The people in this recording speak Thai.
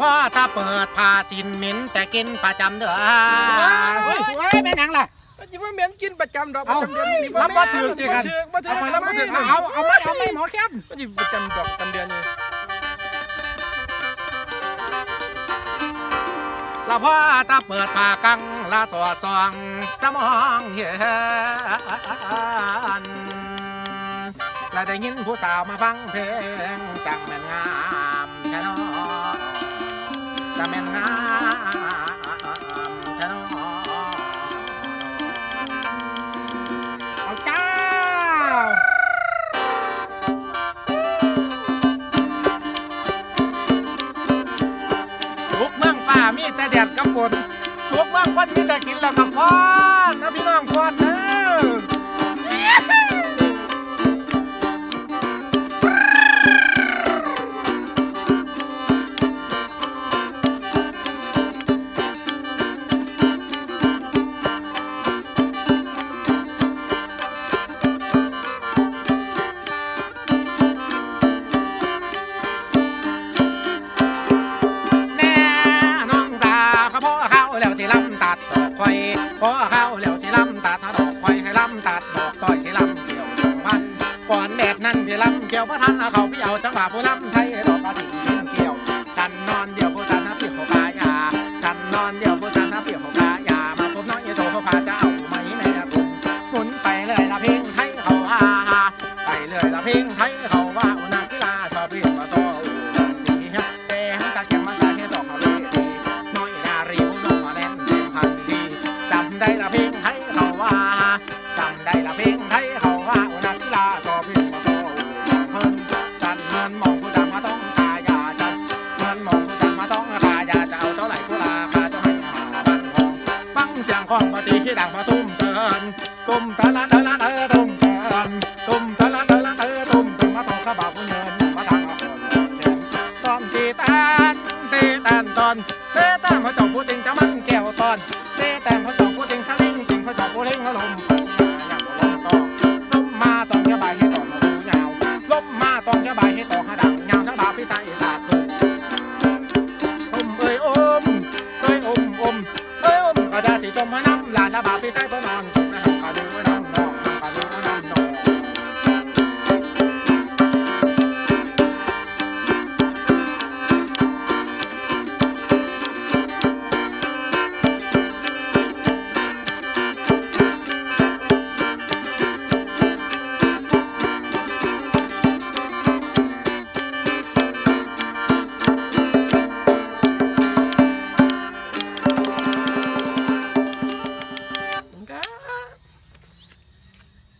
พ่อตาเปิดผ้าสินเหม็นแต่กินประจำเด้อเฮ้ยเฮ้ยเป็นหยังล่ะมันจิว่าเหม็นกินประจำดอกปเอาระจำเดือนนี่รับบ่ถือสิกัน บ่ถือบ่ถืเอาอไปแล้วมาถึงเอาเอาไม่เอาไม่หมอแค้นมันจิประจำดอกประจำเดือนนี่ละพ่อตาเปิดผ้ากังละสอดส่องสมองเห็นและได้ยินผู้สาวมาฟังเพลงจังแม่นงามแค่นอ จะแม่นงามแค่นอเอาเจ้าทุกเมืองฟ้ามีแต่แดดกับฝนทุกเมืองคนมีแต่กินแล้วก็ฟ้อนนะพี่ คอยพ่อเขาแล้วสิลำตัดดอกคอยให้ลำตัดดอกต้อยสิลำเกี่ยวจังพันก่อนแบบนั้นพี่ลำเกี่ยวพระทันเอาขาพี่เอาจังหวะผู้ลำไทยดอกกระถิ่นเกี่ยวฉันนอนเดียวผู้ฉันนับเปียกหัวกายาฉันนอนเดียวผู้ฉันนับเปียกหัวกายามาพบน้องเยโสพาจะเอาไหมแม่กุมหมุนไปเลยละเพ่งไทยเขาฮาฮาไปเลยละเพ่งไทยเขาว่า ของปฏิที่ดังมาตุ้มเตือนตุ้มตะละตะละเออตุ้มเตือนตุ้มตะละตะละเออตุ้มตุ้มมาต้องข้าบ่าเงินมาทางเอาคนเชิญตอนตีแตนตีแตนตอนเตะแตนเขาเจ้าผู้ติงจะมันแก้วตอนเตะแตนเขาเจ้าผู้ติงสลิงติงเขาเจ้าผู้เล่งเขาลมอย่างลมตองลมมาตองแค่ใบให้ตองมาหูยาวลมมาตองแค่ใบให้ตองหาดังยาว